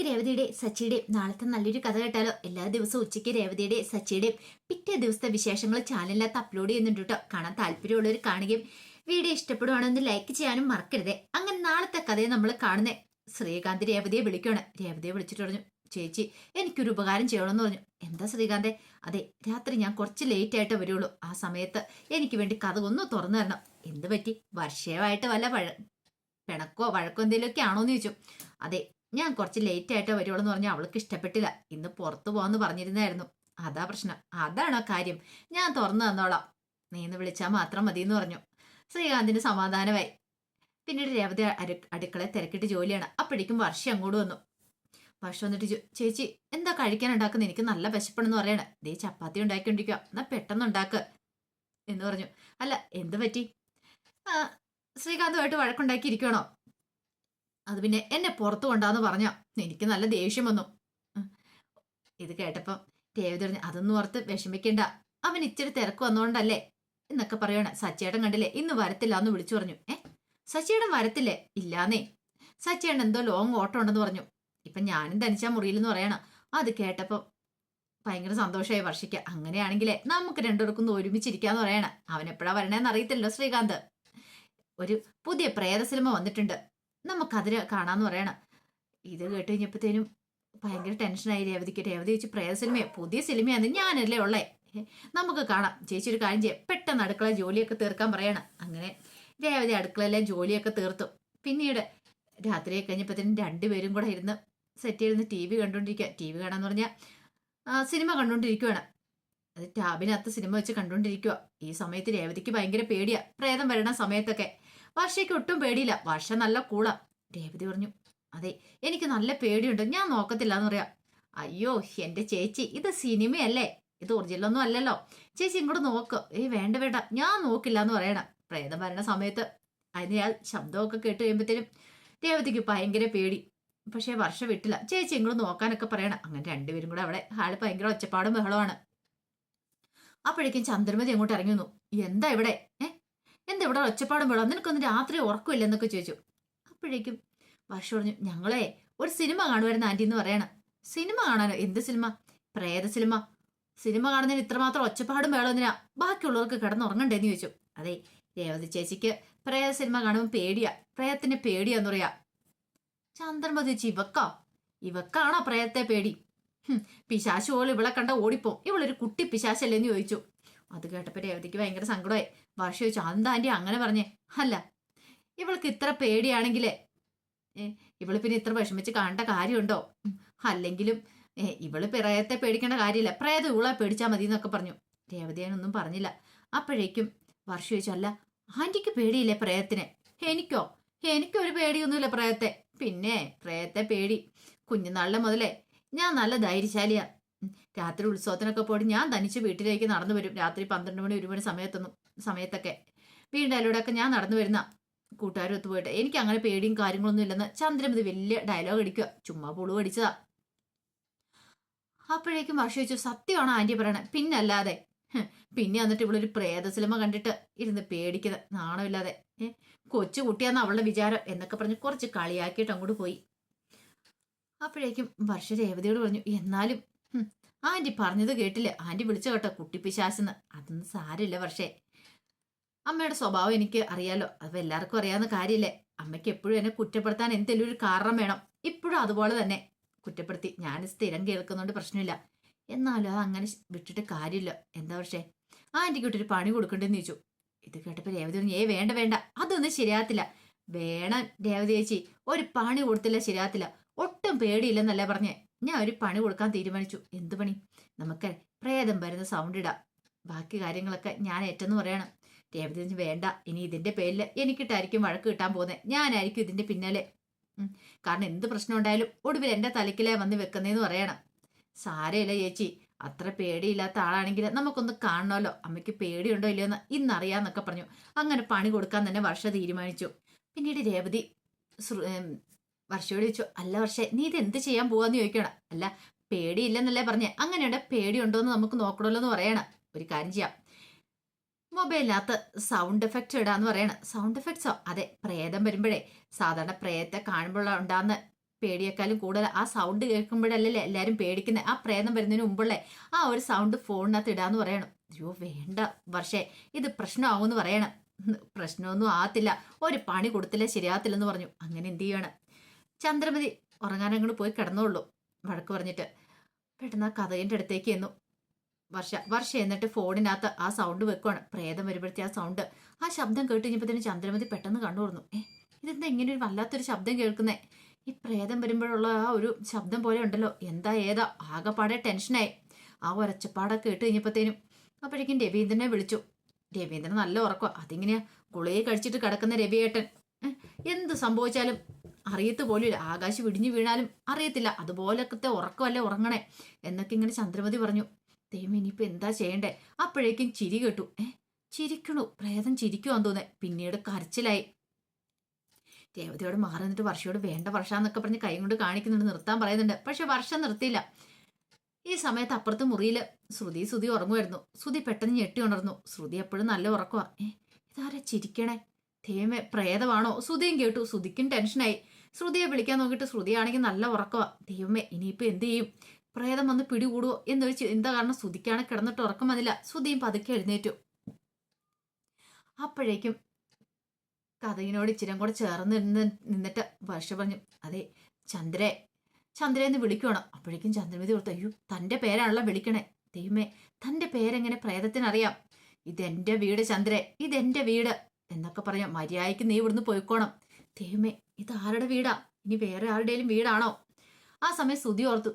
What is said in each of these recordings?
നമുക്ക് രേവതിയുടെ സച്ചിയുടെയും നാളത്തെ നല്ലൊരു കഥ കേട്ടാലോ? എല്ലാ ദിവസവും ഉച്ചയ്ക്ക് രേവതിയുടെ സച്ചിയുടെയും പിറ്റേ ദിവസത്തെ വിശേഷങ്ങൾ ചാനലിനകത്ത് അപ്ലോഡ് ചെയ്യുന്നുണ്ട് കേട്ടോ കാണാൻ താല്പര്യമുള്ളവർ കാണുകയും വീഡിയോ ഇഷ്ടപ്പെടുവാണെന്ന് ലൈക്ക് ചെയ്യാനും മറക്കരുത്. അങ്ങനെ നാളത്തെ കഥയെ നമ്മൾ കാണുന്നേ. ശ്രീകാന്ത് രേവതിയെ വിളിക്കുകയാണ് രേവതിയെ വിളിച്ചിട്ട് പറഞ്ഞു ചേച്ചി എനിക്കൊരു ഉപകാരം ചെയ്യണമെന്ന് പറഞ്ഞു. എന്താ ശ്രീകാന്തെ? അതെ രാത്രി ഞാൻ കുറച്ച് ലേറ്റ് ആയിട്ട് വരുള്ളൂ. ആ സമയത്ത് എനിക്ക് വേണ്ടി കഥ ഒന്ന് തുറന്നു തരണം. എന്ത് പറ്റി? വല്ല പഴ പിണക്കോ വഴക്കോ എന്തെങ്കിലുമൊക്കെ ആണോ എന്ന് ചോദിച്ചു. അതെ ഞാൻ കുറച്ച് ലേറ്റ് ആയിട്ട് വരുവുള്ളൂ എന്ന് പറഞ്ഞാൽ അവൾക്ക് ഇഷ്ടപ്പെട്ടില്ല. ഇന്ന് പുറത്തു പോകാന്ന് പറഞ്ഞിരുന്നായിരുന്നു. അതാ പ്രശ്നം. അതാണോ കാര്യം? ഞാൻ തുറന്നു തന്നോളാം. നീ ഇന്ന് വിളിച്ചാൽ മാത്രം മതി എന്ന് പറഞ്ഞു. ശ്രീകാന്തിന് സമാധാനമായി. പിന്നീട് രേവതി അടുക്കളയിൽ തിരക്കിട്ട് ജോലിയാണ്. അപ്പോഴേക്കും വർഷം അങ്ങോട്ട് വന്നു. വർഷം വന്നിട്ട് ചേച്ചി എന്താ കഴിക്കാൻ ഉണ്ടാക്കുന്ന? എനിക്ക് നല്ല വിശപ്പണെന്ന് പറയണേ. ദേ ചപ്പാത്തി ഉണ്ടാക്കിക്കൊണ്ടിരിക്കുക എന്നാ പെട്ടെന്ന് ഉണ്ടാക്ക് എന്ന് പറഞ്ഞു. അല്ല എന്ത് പറ്റി? ശ്രീകാന്തുമായിട്ട് വഴക്കുണ്ടാക്കിയിരിക്കണോ അത് പിന്നെ എന്നെ പുറത്തു കൊണ്ടാന്ന് പറഞ്ഞ എനിക്ക് നല്ല ദേഷ്യം വന്നു. ഇത് കേട്ടപ്പം രേവതി പറഞ്ഞു അതൊന്നും ഓർത്ത് വിഷമിക്കേണ്ട. അവൻ ഇച്ചിരി തിരക്ക് വന്നോണ്ടല്ലേ? എന്നൊക്കെ പറയണ. സച്ചേട്ടൻ കണ്ടില്ലേ ഇന്ന് വരത്തില്ല എന്ന് വിളിച്ചു പറഞ്ഞു. ഏ? സച്ചേട്ടൻ വരത്തില്ലേ? ഇല്ലാന്നേ. സച്ചേട്ടൻ എന്തോ ലോങ് ഓട്ടം ഉണ്ടെന്ന് പറഞ്ഞു. ഇപ്പൊ ഞാനും തനിച്ചാ മുറിയിലെന്ന് പറയണ. അത് കേട്ടപ്പം ഭയങ്കര സന്തോഷമായി വർഷിക്ക. അങ്ങനെയാണെങ്കിലേ നമുക്ക് രണ്ടുപേർക്കും ഒരുമിച്ചിരിക്കാന്ന് പറയണ. അവൻ എപ്പോഴാ വരണേന്ന് അറിയത്തില്ലോ ശ്രീകാന്ത്. ഒരു പുതിയ പ്രേത സിനിമ വന്നിട്ടുണ്ട്. നമുക്കതിന് കാണാന്ന് പറയണം. ഇത് കേട്ട് കഴിഞ്ഞപ്പോഴത്തേനും ഭയങ്കര ടെൻഷനായി രേവതിക്ക്. രേവതി ചേച്ചി പ്രേത സിനിമയെ? പുതിയ സിനിമയാണ് ഞാനല്ലേ ഉള്ളേ. നമുക്ക് കാണാം. ചേച്ചി ഒരു കാര്യം ചെയ്യാം. പെട്ടെന്ന് അടുക്കള ജോലിയൊക്കെ തീർക്കാൻ പറയണം. അങ്ങനെ രേവതി അടുക്കളയിലെ ജോലിയൊക്കെ തീർത്തു. പിന്നീട് രാത്രി കഴിഞ്ഞപ്പോഴത്തേനും രണ്ടുപേരും കൂടെ ഇരുന്ന് സെറ്റ് ചെയ്തിരുന്ന് ടി വി കണ്ടുകൊണ്ടിരിക്കുക ടി വി കാണാന്ന് പറഞ്ഞാൽ സിനിമ കണ്ടുകൊണ്ടിരിക്കുകയാണ് അത് ടാബിനകത്ത് സിനിമ വെച്ച് കണ്ടുകൊണ്ടിരിക്കുക ഈ സമയത്ത് രേവതിക്ക് ഭയങ്കര പേടിയാ. പ്രേതം വരണ സമയത്തൊക്കെ. വർഷയ്ക്ക് ഒട്ടും പേടിയില്ല. വർഷ നല്ല കൂളാ. രേവതി പറഞ്ഞു അതെ എനിക്ക് നല്ല പേടിയുണ്ട്. ഞാൻ നോക്കത്തില്ല എന്ന് പറയാം. അയ്യോ എന്റെ ചേച്ചി ഇത് സിനിമയല്ലേ? ഇത് ഒറിജിനലൊന്നും അല്ലല്ലോ. ചേച്ചി ഇങ്ങോട്ട് നോക്ക്. ഏയ് വേണ്ട വേണ്ട. ഞാൻ നോക്കില്ല എന്ന് പറയണം. പ്രേതം വരണ സമയത്ത് അതിന് ഞാൻ ശബ്ദമൊക്കെ കേട്ട് കഴിയുമ്പോഴത്തേനും രേവതിക്ക് ഭയങ്കര പേടി. പക്ഷേ വർഷം വിട്ടില്ല. ചേച്ചി ഇങ്ങോട്ട് നോക്കാനൊക്കെ പറയണം. അങ്ങനെ രണ്ടുപേരും കൂടെ അവിടെ. ഹാൾ ഭയങ്കര ഒച്ചപ്പാടും ബഹളമാണ് അപ്പോഴേക്കും ചന്ദ്രമതി അങ്ങോട്ട് ഇറങ്ങി വന്നു. എന്താ ഇവിടെ? ഏ എന്താ ഇവിടെ ഒച്ചപ്പാടും വേണം നിനക്കൊന്ന് രാത്രി ഉറക്കമില്ല എന്നൊക്കെ ചോദിച്ചു. അപ്പോഴേക്കും വർഷം പറഞ്ഞു ഞങ്ങളെ ഒരു സിനിമ കാണുമായിരുന്നു ആന്റി എന്ന് പറയണം. സിനിമ കാണാനോ? എന്ത് സിനിമ? പ്രേത സിനിമ? സിനിമ കാണുന്നതിന് ഇത്രമാത്രം ഒച്ചപ്പാടും എന്തിനാ? ബാക്കിയുള്ളവർക്ക് കിടന്നുറങ്ങണ്ടേന്ന് ചോദിച്ചു. അതെ രേവതി ചേച്ചിക്ക് പ്രേത സിനിമ കാണുമ്പോൾ പേടിയാ. പ്രേതത്തിന് പേടിയാന്ന് പറയാ. ചന്ദ്രമതി ചേച്ചി ഇവക്കാ? ഇവക്കാണോ പ്രേതത്തെ പേടി? പിശാശ് പോലും ഇവളെ കണ്ട ഓടിപ്പോ ഇവളൊരു കുട്ടി പിശാശല്ലേന്ന് ചോദിച്ചു. അത് കേട്ടപ്പോ രേവതിക്ക് ഭയങ്കര സങ്കടമായി. വർഷ ചോദിച്ചു അതെന്താ അങ്ങനെ പറഞ്ഞേ അല്ല ഇവൾക്ക് ഇത്ര പേടിയാണെങ്കിലേ ഇവൾ പിന്നെ ഇത്ര വിഷമിച്ച് കാണേണ്ട കാര്യമുണ്ടോ? അല്ലെങ്കിലും ഇവൾ പ്രേതത്തെ പേടിക്കേണ്ട കാര്യമില്ല. പ്രേതം ഇവളെ പേടിച്ചാൽ മതി എന്നൊക്കെ പറഞ്ഞു. രേവതി ഒന്നും പറഞ്ഞില്ല. അപ്പോഴേക്കും വർഷ ചോദിച്ചു അല്ല ആന്റിക്ക് പേടിയില്ലേ പ്രേതത്തിനെ എനിക്കോ? എനിക്കൊരു പേടിയൊന്നുമില്ല പ്രേതത്തെ പിന്നെ പ്രേതത്തെ പേടി കുഞ്ഞുനാളിലെ മുതലേ ഞാൻ നല്ല ധൈര്യശാലിയാ. ഉം, രാത്രി ഉത്സവത്തിനൊക്കെ പോയി ഞാൻ തനിച്ച് വീട്ടിലേക്ക് നടന്നു വരും. രാത്രി പന്ത്രണ്ട് മണി ഒരു മണി സമയത്തൊന്നും സമയത്തൊക്കെ. വീണ്ടും അതിലൂടെയൊക്കെ ഞാൻ നടന്നു വരുന്ന കൂട്ടുകാരൊത്ത് പോയിട്ട് എനിക്ക് അങ്ങനെ പേടിയും കാര്യങ്ങളൊന്നും ഇല്ലെന്ന് ചന്ദ്രമതി വലിയ ഡയലോഗ് അടിക്കുക. ചുമ്മാ പുളു അടിച്ചതാ. അപ്പോഴേക്കും വർഷ സത്യമാണോ ആന്റി പറയണേ? പിന്നല്ലാതെ പിന്നെ എന്നിട്ട് ഇവളൊരു പ്രേത സിനിമ കണ്ടിട്ട് ഇരുന്ന് പേടിക്കുന്നത് നാണമില്ലാതെ. കൊച്ചു കുട്ടിയാന്ന് അവളുടെ വിചാരം എന്നൊക്കെ പറഞ്ഞ് കുറച്ച് കളിയാക്കിയിട്ട് അങ്ങോട്ട് പോയി. അപ്പോഴേക്കും വർഷ രേവതിയോട് പറഞ്ഞു എന്നാലും ആന്റി പറഞ്ഞത് കേട്ടില്ല? ആന്റി വിളിച്ചു കേട്ടോ കുട്ടിപ്പിശാസെന്ന് അതൊന്നും സാരമില്ല പക്ഷേ അമ്മയുടെ സ്വഭാവം എനിക്ക് അറിയാലോ. അത് എല്ലാവർക്കും അറിയാവുന്ന കാര്യമില്ലേ അമ്മയ്ക്ക് എപ്പോഴും എന്നെ കുറ്റപ്പെടുത്താൻ എന്തെങ്കിലും ഒരു കാരണം വേണം. ഇപ്പോഴും അതുപോലെ തന്നെ. കുറ്റപ്പെടുത്തി. ഞാൻ സ്ഥിരം കേൾക്കുന്നതുകൊണ്ട് പ്രശ്നമില്ല. എന്നാലും അത് അങ്ങനെ വിട്ടിട്ട് കാര്യമില്ല. എന്താ പക്ഷേ ഒരു പണി കൊടുക്കണ്ടെന്ന് ചോദിച്ചു. ഇത് കേട്ടപ്പോൾ രേവതി പറഞ്ഞു ഏ വേണ്ട വേണ്ട. അതൊന്നും ശരിയാകത്തില്ല. വേണം രേവതി ചേച്ചി ഒരു പണി കൊടുത്തില്ല ശരിയാകത്തില്ല. ഒട്ടും പേടിയില്ലെന്നല്ലേ പറഞ്ഞേ. ഞാൻ ഒരു പണി കൊടുക്കാൻ തീരുമാനിച്ചു. എന്ത് പണി? നമുക്ക് പ്രേതം വരുന്ന സൗണ്ട് ഇടാം. ബാക്കി കാര്യങ്ങളൊക്കെ ഞാൻ ഏറ്റെന്ന് പറയണം. രേവതി വേണ്ട. ഇനി ഇതിന്റെ പേരിൽ എനിക്കിട്ടായിരിക്കും വഴക്ക് കിട്ടാൻ പോകുന്നത് ഞാനായിരിക്കും ഇതിന്റെ പിന്നാലെ. കാരണം എന്ത് പ്രശ്നം ഉണ്ടായാലും ഒടുവിൽ എന്റെ തലക്കിലേ വന്ന് വെക്കുന്നതെന്ന് പറയണം. സാരയില്ല ചേച്ചി. അത്ര പേടിയില്ലാത്ത ആളാണെങ്കിൽ നമുക്കൊന്ന് കാണണമല്ലോ. അമ്മയ്ക്ക് പേടിയുണ്ടോ ഇല്ലയോ എന്ന് ഇന്നറിയാന്നൊക്കെ പറഞ്ഞു. അങ്ങനെ പണി കൊടുക്കാൻ തന്നെ വർഷ തീരുമാനിച്ചു. പിന്നീട് രേവതി വർഷയോട് ചോദിച്ചു അല്ല വർഷേ നീ ഇത് എന്ത് ചെയ്യാൻ പോവാന്ന് ചോദിക്കണം അല്ല പേടിയില്ലെന്നല്ലേ പറഞ്ഞേ. അങ്ങനെയുണ്ട് പേടിയുണ്ടോ എന്ന് നമുക്ക് നോക്കണമല്ലോ എന്ന് പറയണം. ഒരു കാര്യം ചെയ്യാം. മൊബൈലിനകത്ത് സൗണ്ട് എഫക്റ്റ് ഇടാന്ന് പറയണം. സൗണ്ട് എഫക്ട്സോ? അതെ പ്രേതം വരുമ്പോഴേ സാധാരണ പ്രേതത്തെ കാണുമ്പോൾ ഉണ്ടാകുന്ന പേടിയേക്കാളും കൂടുതൽ ആ സൗണ്ട് കേൾക്കുമ്പോഴല്ലേ എല്ലാവരും പേടിക്കുന്നത് ആ പ്രേതം വരുന്നതിന് മുമ്പുള്ളേ ആ ഒരു സൗണ്ട് ഫോണിനകത്ത് ഇടാന്ന് പറയണം. അയ്യോ വേണ്ട വർഷേ ഇത് പ്രശ്നമാവുമെന്ന് പറയണം. പ്രശ്നമൊന്നും ആകത്തില്ല. ഒരു പണി കൊടുത്തില്ല ശരിയാകത്തില്ലെന്ന് പറഞ്ഞു. അങ്ങനെ എന്ത് ചെയ്യണം? ചന്ദ്രമതി ഉറങ്ങാനങ്ങോട്ട് പോയി കിടന്നുള്ളൂ വഴക്ക് പറഞ്ഞിട്ട്. പെട്ടെന്ന് ആ കഥയിന്റെ അടുത്തേക്ക് എന്നു. വർഷ വർഷ എന്നിട്ട് ഫോണിനകത്ത് ആ സൗണ്ട് വെക്കുവാണ്. പ്രേതം വരുമ്പോഴത്തെ ആ സൗണ്ട് ആ ശബ്ദം കേട്ട് കഴിഞ്ഞപ്പോഴത്തേന് ചന്ദ്രമതി പെട്ടെന്ന് കണ്ടു തുറന്നു. ഏ ഇതെന്താ ഇങ്ങനെ ഒരു വല്ലാത്തൊരു ശബ്ദം കേൾക്കുന്നേ? ഈ പ്രേതം വരുമ്പോഴുള്ള ആ ഒരു ശബ്ദം പോലെ ഉണ്ടല്ലോ. എന്താ ഏതാ? ആകെപ്പാടെ ടെൻഷനായി. ആ ഒരച്ചപ്പാടൊക്കെ കേട്ട് കഴിഞ്ഞപ്പോഴത്തേനും അപ്പോഴേക്കും രവീന്ദ്രനെ വിളിച്ചു. രവീന്ദ്രൻ നല്ല ഉറക്കുക അതിങ്ങനെയാ ഗുളിക കഴിച്ചിട്ട് കിടക്കുന്ന രവിയേട്ടൻ. എന്ത് സംഭവിച്ചാലും അറിയത്ത് പോലും ആകാശ് വിടിഞ്ഞു വീണാലും അറിയത്തില്ല. അതുപോലൊക്കത്തെ ഉറക്കമല്ലേ ഉറങ്ങണേ? എന്നൊക്കെ ഇങ്ങനെ ചന്ദ്രമതി പറഞ്ഞു. ദൈവം ഇനിയിപ്പോ എന്താ ചെയ്യണ്ടേ? അപ്പോഴേക്കും ചിരി കേട്ടു. ഏ ചിരിക്കണു. പ്രേതം ചിരിക്കുവാൻ തോന്നേ പിന്നീട് കരച്ചിലായി. രേവതിയോട് മാറി നിന്നിട്ട് വർഷയോട് വേണ്ട വർഷ എന്നൊക്കെ പറഞ്ഞ് കൈ കൊണ്ട് കാണിക്കുന്നുണ്ട്. നിർത്താൻ പറയുന്നുണ്ട്. പക്ഷെ വർഷം നിർത്തിയില്ല. ഈ സമയത്ത് അപ്പുറത്ത് മുറിയിൽ ശ്രുതി ശ്രുതി ഉറങ്ങുമായിരുന്നു. ശ്രുതി പെട്ടെന്ന് ഞെട്ടി ഉണർന്നു. ശ്രുതി എപ്പോഴും നല്ല ഉറക്കുവാ. ഏ ഇതാരാ ചിരിക്കണേ? ദൈവമേ പ്രേതമാണോ? ശ്രുതിയും കേട്ടു. ശ്രുതിക്കും ടെൻഷനായി. ശ്രുതിയെ വിളിക്കാൻ നോക്കിയിട്ട് ശ്രുതിയാണെങ്കിൽ നല്ല ഉറക്കമാ ദൈവമേ ഇനിയിപ്പോൾ എന്ത് ചെയ്യും? പ്രേതം വന്ന് പിടികൂടുവോ? എന്നൊരു ചിന്ത കാരണം? ശ്രുതിക്കാണ് കിടന്നിട്ട് ഉറക്കം വന്നില്ല. ശ്രുതിയും പതുക്കെ എഴുന്നേറ്റു. അപ്പോഴേക്കും കഥയിനോട് ഇച്ചിരം കൂടെ ചേർന്ന് നിന്ന് നിന്നിട്ട് വർഷ പറഞ്ഞു അതെ ചന്ദ്രേ എന്ന് വിളിക്കുവാണ്. അപ്പോഴേക്കും ചന്ദ്രമതി കൊടുത്തു അയ്യോ തന്റെ പേരാണല്ലോ വിളിക്കണേ. ദൈവമേ തന്റെ പേരെങ്ങനെ പ്രേതത്തിനറിയാം? ഇതെന്റെ വീട് ചന്ദ്രേ ഇതെന്റെ വീട് എന്നൊക്കെ പറയാം മര്യാദയ്ക്ക് നീ ഇവിടുന്ന് പോയിക്കോണം. ദൈവമേ ഇത് ആരുടെ വീടാ? ഇനി വേറെ ആരുടെയും വീടാണോ? ആ സമയം ശ്രുതി ഓർത്തു.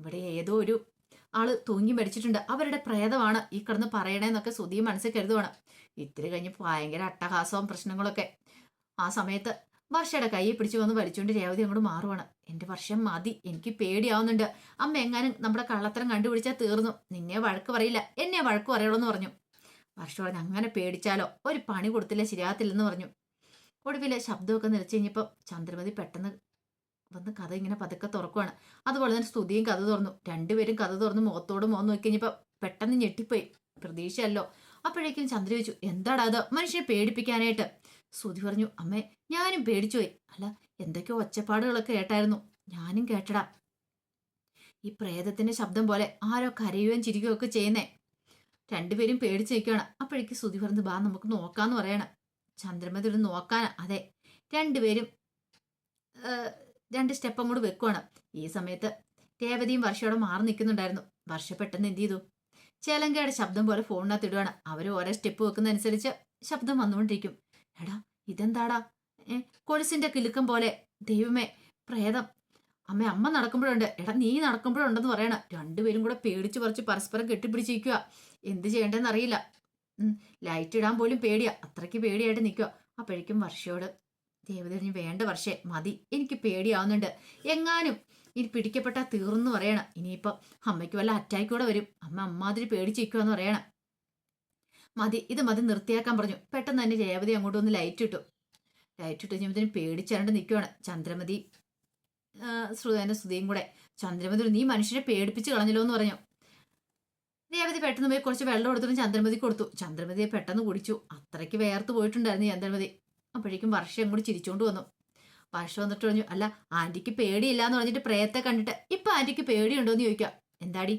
ഇവിടെ ഏതോ ഒരു ആൾ തൂങ്ങി മരിച്ചിട്ടുണ്ട്. അവരുടെ പ്രേതമാണ് ഈ കിടന്ന് പറയണേന്നൊക്കെ സ്തുതി മനസ്സിൽ കരുതുവാണ്. ഇത്തിരി കഴിഞ്ഞ് ഭയങ്കര അട്ടഹാസവും പ്രശ്നങ്ങളൊക്കെ. ആ സമയത്ത് വർഷയുടെ കൈ പിടിച്ചു വന്ന് വലിച്ചുകൊണ്ട് രേവതി അങ്ങോട്ട് മാറുവാണ്. എന്റെ വർഷം മതി. എനിക്ക് പേടിയാവുന്നുണ്ട്. അമ്മ എങ്ങാനും നമ്മുടെ കള്ളത്തരം കണ്ടുപിടിച്ചാൽ തീർന്നു. നിന്നെ വഴക്ക് പറയില്ല. എന്നെ വഴക്ക് പറയുള്ളൂ എന്ന് പറഞ്ഞു. വർഷ പറഞ്ഞു അങ്ങനെ പേടിച്ചാലോ? ഒരു പണി കൊടുത്തില്ല ശരിയാകത്തില്ലെന്ന് പറഞ്ഞു. ഒടുവിലെ ശബ്ദമൊക്കെ നിലച്ചു കഴിഞ്ഞപ്പോൾ ചന്ദ്രമതി പെട്ടെന്ന് വന്ന് കഥ ഇങ്ങനെ പതുക്കെ തുറക്കുവാണ്. അതുപോലെ തന്നെ സ്തുതിയും കഥ തുറന്നു. രണ്ടുപേരും കഥ തുറന്ന് മുഖത്തോട് മുഖം നോക്കി കഴിഞ്ഞപ്പോൾ പെട്ടെന്ന് ഞെട്ടിപ്പോയി. പ്രതീക്ഷയല്ലോ. അപ്പോഴേക്കും ചന്ദ്ര ചോദിച്ചു എന്താടാ അത് മനുഷ്യനെ പേടിപ്പിക്കാനായിട്ട്. സ്തുതി പറഞ്ഞു അമ്മേ ഞാനും പേടിച്ചുപോയി അല്ല എന്തൊക്കെയോ ഒച്ചപ്പാടുകളൊക്കെ കേട്ടായിരുന്നു. ഞാനും കേട്ടടാ. ഈ പ്രേതത്തിന്റെ ശബ്ദം പോലെ ആരോ കരയുകയും ചിരിക്കുകയും ഒക്കെ ചെയ്യുന്നേ. രണ്ടുപേരും പേടിച്ച് നിൽക്കുകയാണ്. അപ്പോഴേക്ക് സ്തുതി പറഞ്ഞു ബാ നമുക്ക് നോക്കാന്ന് പറയണം. ചന്ദ്രമതി ഒന്ന് നോക്കാൻ അതെ രണ്ടുപേരും രണ്ട് സ്റ്റെപ്പ് അങ്ങോട്ട് വെക്കുവാണ്. ഈ സമയത്ത് രേവതിയും വർഷയോടെ മാറി നിൽക്കുന്നുണ്ടായിരുന്നു. വർഷ പെട്ടെന്ന് എന്ത് ചെയ്തു? ചേലങ്കയുടെ ശബ്ദം പോലെ ഫോണിനകത്ത് ഇടുവാണ്. അവർ ഓരോ സ്റ്റെപ്പ് വെക്കുന്നതനുസരിച്ച് ശബ്ദം വന്നുകൊണ്ടിരിക്കും. എടാ ഇതെന്താടാ? ഏ കൊലുസിന്റെ കിലുക്കം പോലെ. ദൈവമേ പ്രേതം. അമ്മ അമ്മ നടക്കുമ്പോഴുണ്ട്. എടാ നീ നടക്കുമ്പോഴുണ്ടെന്ന് പറയണ. രണ്ടുപേരും കൂടെ പേടിച്ച് പറിച്ച് പരസ്പരം കെട്ടിപ്പിടിച്ചിരിക്കുക എന്ത് ചെയ്യേണ്ടതെന്ന് അറിയില്ല. ലൈറ്റ് ഇടാൻ പോലും പേടിയാ. അത്രയ്ക്ക് പേടിയായിട്ട് നിൽക്കുക അപ്പോഴേക്കും വർഷയോട് ദേവതരിഞ്ഞ് വേണ്ട വർഷേ മതി. എനിക്ക് പേടിയാവുന്നുണ്ട്. എങ്ങാനും ഇനി പിടിക്കപ്പെട്ടാൽ തീർന്നു പറയണം. ഇനിയിപ്പോൾ അമ്മയ്ക്ക് വല്ല അറ്റാക്ക് കൂടെ വരും. അമ്മ അമ്മാതിരി പേടിച്ചിരിക്കുവാന്ന് പറയണം. മതി ഇത് മതി നിർത്തിയാക്കാൻ പറഞ്ഞു. പെട്ടെന്ന് തന്നെ രേവതി അങ്ങോട്ട് ഒന്ന് ലൈറ്റ് ഇട്ടു. ലൈറ്റ് ഇട്ട് കഴിഞ്ഞപ്പോഴത്തേനും പേടിച്ചാണ്ട് നിൽക്കുവാണ് ചന്ദ്രമതി ആ, ശ്രുതിയും കൂടെ. ചന്ദ്രമതി നീ മനുഷ്യനെ പേടിപ്പിച്ച് കളഞ്ഞല്ലോ എന്ന് പറഞ്ഞു. രേവതി പെട്ടെന്ന് പോയി കുറച്ച് വെള്ളം കൊടുത്തിട്ട് ചന്ദ്രമതി കൊടുത്തു. ചന്ദ്രമതിയെ പെട്ടെന്ന് കുടിച്ചു. അത്രയ്ക്ക് വേർത്ത് പോയിട്ടുണ്ടായിരുന്നു ചന്ദ്രമതി. അപ്പോഴേക്കും വർഷം കൂടി ചിരിച്ചോണ്ട് വന്നു. വർഷം വന്നിട്ട് പറഞ്ഞു അല്ല ആന്റിക്ക് പേടിയില്ല എന്ന് പറഞ്ഞിട്ട് പ്രേത്തെ കണ്ടിട്ട് ഇപ്പൊ ആന്റിക്ക് പേടിയുണ്ടോ എന്ന് എന്താടി?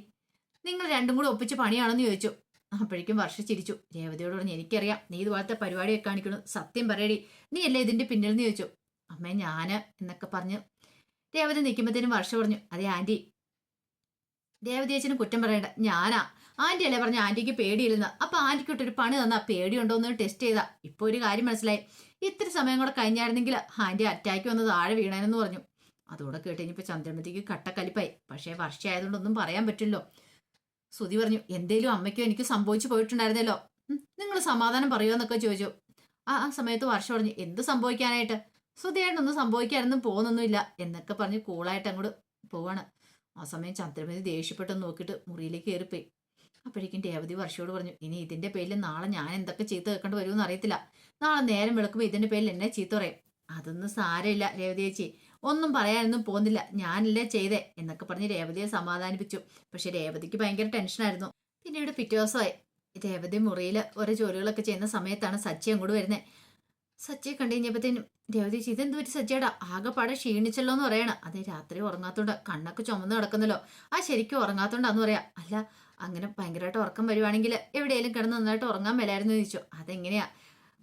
നിങ്ങൾ രണ്ടും കൂടി ഒപ്പിച്ച് പണിയാണെന്ന് ചോദിച്ചു. അപ്പോഴേക്കും വർഷ ചിരിച്ചു. രേവതിയോട് പറഞ്ഞു എനിക്കറിയാം നീ ഇതുപോലത്തെ പരിപാടിയൊക്കെ കാണിക്കുന്നു. സത്യം പറയടി നീ അല്ലേ ഇതിന്റെ പിന്നിൽ നിന്ന് ചോദിച്ചു. അമ്മേ ഞാൻ എന്നൊക്കെ പറഞ്ഞ് രേവതി നിൽക്കുമ്പോഴത്തേനും വർഷ പറഞ്ഞു അതെ ആന്റി രേവതി അച്ഛനും കുറ്റം പറയണ്ട. ഞാനാ ആന്റി അല്ലേ പറഞ്ഞ ആന്റിക്ക് പേടിയില്ലെന്ന്. അപ്പൊ ആന്റിക്ക് ഇട്ടൊരു പണി തന്നാ പേടിയുണ്ടോ എന്ന് ടെസ്റ്റ് ചെയ്താ. ഇപ്പൊ ഒരു കാര്യം മനസ്സിലായി. ഇത്ര സമയം കൂടെ കഴിഞ്ഞായിരുന്നെങ്കിൽ ആന്റി അറ്റാക്ക് വന്ന് താഴെ വീണേനെന്ന് പറഞ്ഞു. അതോടെ കേട്ട് കഴിഞ്ഞപ്പോ ചന്ദ്രമതിക്ക് കട്ടക്കലിപ്പായി. പക്ഷേ വർഷമായതുകൊണ്ട് ഒന്നും പറയാൻ പറ്റില്ലോ സുതി പറഞ്ഞു എന്തേലും അമ്മയ്ക്കോ എനിക്ക് സംഭവിച്ചു പോയിട്ടുണ്ടായിരുന്നല്ലോ. നിങ്ങൾ സമാധാനം പറയുമെന്നൊക്കെ ചോദിച്ചു. ആ ആ സമയത്ത് വർഷം പറഞ്ഞു എന്ത് സംഭവിക്കാനായിട്ട്? സുധിയായിട്ടൊന്നും സംഭവിക്കാനൊന്നും പോകുന്നൊന്നുമില്ല എന്നൊക്കെ പറഞ്ഞ് കൂളായിട്ട് അങ്ങോട്ട് പോവാണ്. ആ സമയം ചന്ദ്രമതി ദേഷ്യപ്പെട്ടെന്ന് നോക്കിയിട്ട് മുറിയിലേക്ക് കയറിപ്പോയി. അപ്പോഴേക്കും രേവതി വർഷയോട് പറഞ്ഞു ഇനി ഇതിന്റെ പേരിൽ നാളെ ഞാൻ എന്തൊക്കെ ചീത്ത കേൾക്കേണ്ടി വരുമെന്ന് അറിയത്തില്ല. നാളെ നേരം വെളുക്കുമ്പോൾ ഇതിന്റെ പേരിൽ എന്നെ ചീത്ത പറയും. അതൊന്നും സാരമില്ല രേവതി ചേച്ചി. ഒന്നും പറയാനൊന്നും പോകുന്നില്ല. ഞാനല്ലേ ചെയ്തേ. എന്നൊക്കെ പറഞ്ഞ് രേവതിയെ സമാധാനിപ്പിച്ചു. പക്ഷെ രേവതിക്ക് ഭയങ്കര ടെൻഷനായിരുന്നു. പിന്നീട് പിറ്റേ ദിവസമായി. രേവതി മുറിയിൽ ഓരോ ജോലികളൊക്കെ ചെയ്യുന്ന സമയത്താണ് സച്ചി അങ്ങോട്ട് വരുന്നത് സച്ചിയെ കണ്ടു കഴിഞ്ഞപ്പോഴത്തേനും രേവതി ചേച്ചി ഇതെന്ത് പറ്റി സച്ചിയുടെ ആകെപ്പാടെ ക്ഷീണിച്ചല്ലോ എന്ന് പറയണം. അതെ രാത്രി ഉറങ്ങാത്തോണ്ട് കണ്ണൊക്കെ ചുമന്ന് കിടക്കുന്നല്ലോ. ആ ശരിക്കും ഉറങ്ങാത്തോണ്ടാന്ന് പറയാ. അല്ല അങ്ങനെ ഭയങ്കരമായിട്ട് ഉറക്കം വരുവാണെങ്കിൽ എവിടെയെങ്കിലും കിടന്ന് നന്നായിട്ട് ഉറങ്ങാൻ മേലായിരുന്നു ചോദിച്ചു. അതെങ്ങനെയാ?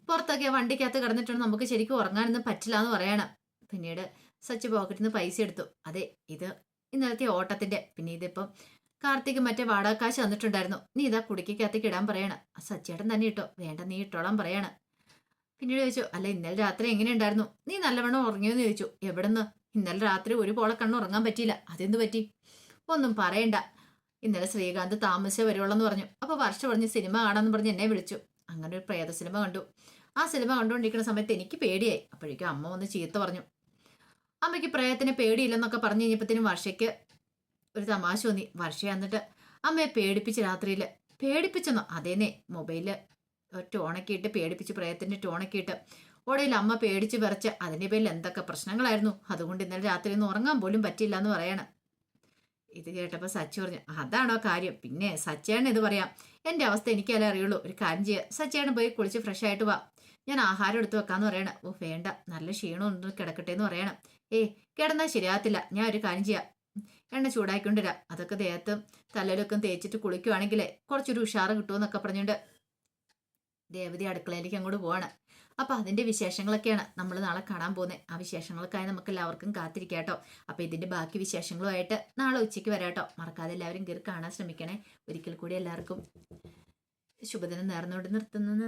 പുറത്തൊക്കെ വണ്ടിക്കകത്ത് കിടന്നിട്ടുണ്ട് നമുക്ക് ശരിക്കും ഉറങ്ങാനൊന്നും പറ്റില്ല എന്ന് പറയണം. പിന്നീട് സച്ച് പോക്കറ്റിൽ നിന്ന് പൈസ എടുത്തു. അതെ ഇത് ഇന്നലത്തെ ഓട്ടത്തിന്റെ. പിന്നെ ഇതിപ്പം കാർത്തിക് മറ്റേ വാടകക്കാശ് വന്നിട്ടുണ്ടായിരുന്നു നീ ഇതാ കുടുക്കിക്കകത്തേക്ക് ഇടാൻ പറയണം. സച്ചേട്ടൻ തന്നെ ഇട്ടോ. വേണ്ട നീ ഇട്ടോളാൻ പറയണ. പിന്നീട് ചോദിച്ചു അല്ല ഇന്നലെ രാത്രി എങ്ങനെ ഉണ്ടായിരുന്നു? നീ നല്ലവണ്ണം ഉറങ്ങിയോന്ന് ചോദിച്ചു. എവിടെന്ന്? ഇന്നലെ രാത്രി ഒരു പോളെ കണ്ണ് ഉറങ്ങാൻ പറ്റിയില്ല. അതെന്ത് പറ്റി? ഒന്നും പറയണ്ട. ഇന്നലെ ശ്രീകാന്ത് താമസിച്ചേ വരുവുള്ളെന്ന് പറഞ്ഞു. അപ്പൊ വർഷ പറഞ്ഞ് സിനിമ കാണാന്ന് പറഞ്ഞ് എന്നെ വിളിച്ചു. അങ്ങനെ ഒരു പ്രേത സിനിമ കണ്ടു. ആ സിനിമ കണ്ടുകൊണ്ടിരിക്കുന്ന സമയത്ത് എനിക്ക് പേടിയായി. അപ്പോഴേക്കും അമ്മ വന്ന് ചീത്ത പറഞ്ഞു. അമ്മയ്ക്ക് പ്രേതത്തിന് പേടിയില്ലെന്നൊക്കെ പറഞ്ഞു കഴിഞ്ഞപ്പോഴത്തേനും വർഷയ്ക്ക് ഒരു തമാശ തോന്നി. വർഷ എന്നിട്ട് അമ്മയെ പേടിപ്പിച്ച് രാത്രിയിൽ പേടിപ്പിച്ചെന്നോ? അതേനെ മൊബൈലിൽ ടോണൊക്കെ ഇട്ട് പേടിപ്പിച്ച് പ്രേതത്തിന്റെ ടോണൊക്കെ ഇട്ട് ഓടയിൽ അമ്മ പേടിച്ച് വിറച്ച് അതിന്റെ പേരിൽ എന്തൊക്കെ പ്രശ്നങ്ങളായിരുന്നു? അതുകൊണ്ട് ഇന്നലെ രാത്രി ഒന്നും ഉറങ്ങാൻ പോലും പറ്റിയില്ല എന്ന് പറയണം. ഇത് കേട്ടപ്പോൾ സച്ചി പറഞ്ഞു അതാണോ കാര്യം? പിന്നെ സച്ചേണ് ഇത് പറയാം എന്റെ അവസ്ഥ എനിക്കല്ലേ അറിയുള്ളൂ. ഒരു കാര്യം ചെയ്യുക സച്ചേണ് പോയി കുളിച്ച് ഫ്രഷ് ആയിട്ട് വാ. ഞാൻ ആഹാരം എടുത്തു വെക്കാന്ന് പറയണം. ഓ വേണ്ട. നല്ല ക്ഷീണം ഒന്ന് കിടക്കട്ടെ എന്ന് പറയണം. ഏയ് കിടന്നാൽ ശരിയാകത്തില്ല. ഞാൻ ഒരു കാര്യം ചെയ്യാം. എണ്ണ ചൂടാക്കിക്കൊണ്ടിരാം അതൊക്കെ ദേഹത്തും തലയിലൊക്കെ തേച്ചിട്ട് കുളിക്കുവാണെങ്കിലേ കുറച്ചൊരു ഉഷാറ് കിട്ടുമെന്നൊക്കെ പറഞ്ഞുകൊണ്ട് ദേവതി അടുക്കളയിലേക്ക് അങ്ങോട്ട് പോവാണ്. അപ്പൊ അതിന്റെ വിശേഷങ്ങളൊക്കെയാണ് നമ്മൾ നാളെ കാണാൻ പോകുന്നത് ആ വിശേഷങ്ങൾക്കായി നമുക്ക് എല്ലാവർക്കും കാത്തിരിക്കാം കേട്ടോ അപ്പൊ ഇതിന്റെ ബാക്കി വിശേഷങ്ങളുമായിട്ട് നാളെ ഉച്ചയ്ക്ക് വരാട്ടോ. മറക്കാതെ എല്ലാവരും കയറി കാണാൻ ശ്രമിക്കണേ. ഒരിക്കൽ കൂടി എല്ലാവർക്കും ശുഭദിനം നേർന്നുകൊണ്ട് നിർത്തുന്നത്